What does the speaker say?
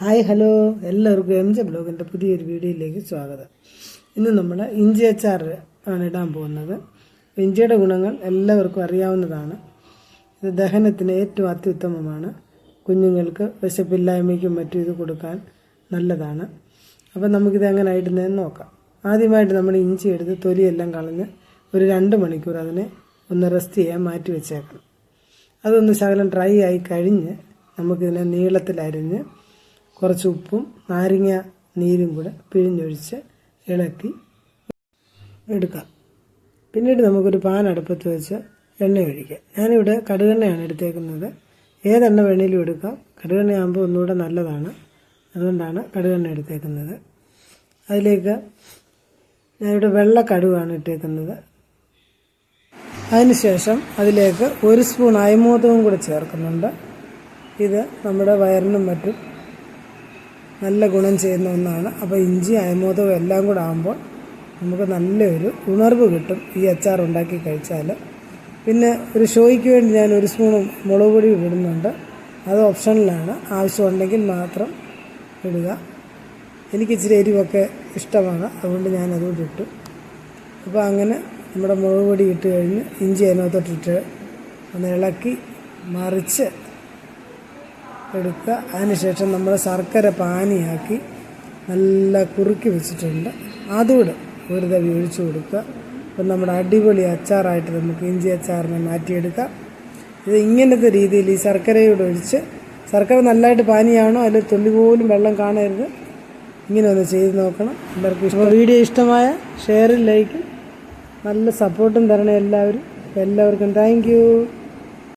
Hi hello. എല്ലാവർക്കും M J ബ്ലോഗിന്റെ പുതിയൊരു വീഡിയോയിലേക്ക് സ്വാഗതം. ഇന്ന് നമ്മൾ ഇഞ്ചി അച്ചാർ ആണ് ഇടാൻ പോകുന്നത്. ഇഞ്ചിയുടെ ഗുണങ്ങൾ എല്ലാവർക്കും അറിയാവുന്നതാണ്. ഇത് ദഹനത്തിന് ഏറ്റവും അത്യുത്തമമാണ്. കുഞ്ഞുങ്ങൾക്ക് വിശപ്പില്ലായ്മയ്ക്കും മറ്റും ഇത് കൊടുക്കാൻ നല്ലതാണ്. അപ്പം നമുക്കിത് എങ്ങനെ ഇടുന്നതെന്ന് നോക്കാം. ആദ്യമായിട്ട് നമ്മൾ ഇഞ്ചി എടുത്ത് തൊലിയെല്ലാം കളഞ്ഞ് ഒരു രണ്ട് മണിക്കൂർ അതിനെ ഒന്ന് റെസ്റ്റ് ചെയ്യാൻ മാറ്റി വെച്ചേക്കണം. അതൊന്ന് ശകലം ഡ്രൈ ആയി കഴിഞ്ഞ് നമുക്കിതിനെ നീളത്തിലരിഞ്ഞ് കുറച്ച് ഉപ്പും നാരങ്ങ നീരും കൂടെ പിഴിഞ്ഞൊഴിച്ച് ഇളക്കി എടുക്കാം. പിന്നീട് നമുക്കൊരു പാൻ അടുപ്പത്ത് വെച്ച് എണ്ണ ഒഴിക്കാം. ഞാനിവിടെ കടുകെണ്ണയാണ് എടുത്തേക്കുന്നത്. ഏതെണ്ണ വേണേലും എടുക്കാം. കടുകെണ്ണയാകുമ്പോൾ ഒന്നുകൂടെ നല്ലതാണ്. അതുകൊണ്ടാണ് കടുകെണ്ണ എടുത്തേക്കുന്നത്. അതിലേക്ക് ഞാനിവിടെ വെള്ള കടുവാണ് ഇട്ടേക്കുന്നത്. അതിനുശേഷം അതിലേക്ക് ഒരു സ്പൂൺ അയമോദവും കൂടെ ചേർക്കുന്നുണ്ട്. ഇത് നമ്മുടെ വയറിനും മറ്റും നല്ല ഗുണം ചെയ്യുന്ന ഒന്നാണ്. അപ്പോൾ ഇഞ്ചി അയമോദവും എല്ലാം കൂടെ ആകുമ്പോൾ നമുക്ക് നല്ലൊരു ഉണർവ് കിട്ടും ഈ അച്ചാർ ഉണ്ടാക്കി കഴിച്ചാൽ. പിന്നെ ഒരു ഷോയ്ക്ക് വേണ്ടി ഞാൻ ഒരു സ്പൂൺ മുളക് പൊടി ഇടുന്നുണ്ട്. അത് ഓപ്ഷനിലാണ്. ആവശ്യമുണ്ടെങ്കിൽ മാത്രം ഇടുക. എനിക്ക് ഇച്ചിരി എരിവൊക്കെ ഇഷ്ടമാണ്. അതുകൊണ്ട് ഞാൻ അതുകൊണ്ട് ഇട്ടു. അപ്പോൾ അങ്ങനെ നമ്മുടെ മുളക് പൊടി ഇട്ട് കഴിഞ്ഞ് ഇഞ്ചി അതിനകത്തോട്ടിട്ട് ഒന്ന് ഇളക്കി മറിച്ച് എടുക്കുക. അതിനുശേഷം നമ്മൾ ശർക്കര പാനിയാക്കി നല്ല കുറുക്കി വെച്ചിട്ടുണ്ട്. അതുകൂടെ ഒരു തവി ഒഴിച്ചു കൊടുക്കുക. അപ്പം നമ്മുടെ അടിപൊളി അച്ചാറായിട്ട് നമുക്ക് ഇഞ്ചി അച്ചാറിനെ മാറ്റിയെടുക്കാം. ഇത് ഇങ്ങനത്തെ രീതിയിൽ ഈ ശർക്കരയോട് ഒഴിച്ച് ശർക്കര നല്ലതായിട്ട് പാനിയാണോ അതിൽ തുള്ളി പോലും വെള്ളം കാണരുത്? ഇങ്ങനെ ഒന്ന് ചെയ്ത് നോക്കണം. എല്ലാവർക്കും ഇഷ്ടം. വീഡിയോ ഇഷ്ടമായ ഷെയറും ലൈക്കും. നല്ല സപ്പോർട്ടും തരണം എല്ലാവരും. എല്ലാവർക്കും താങ്ക്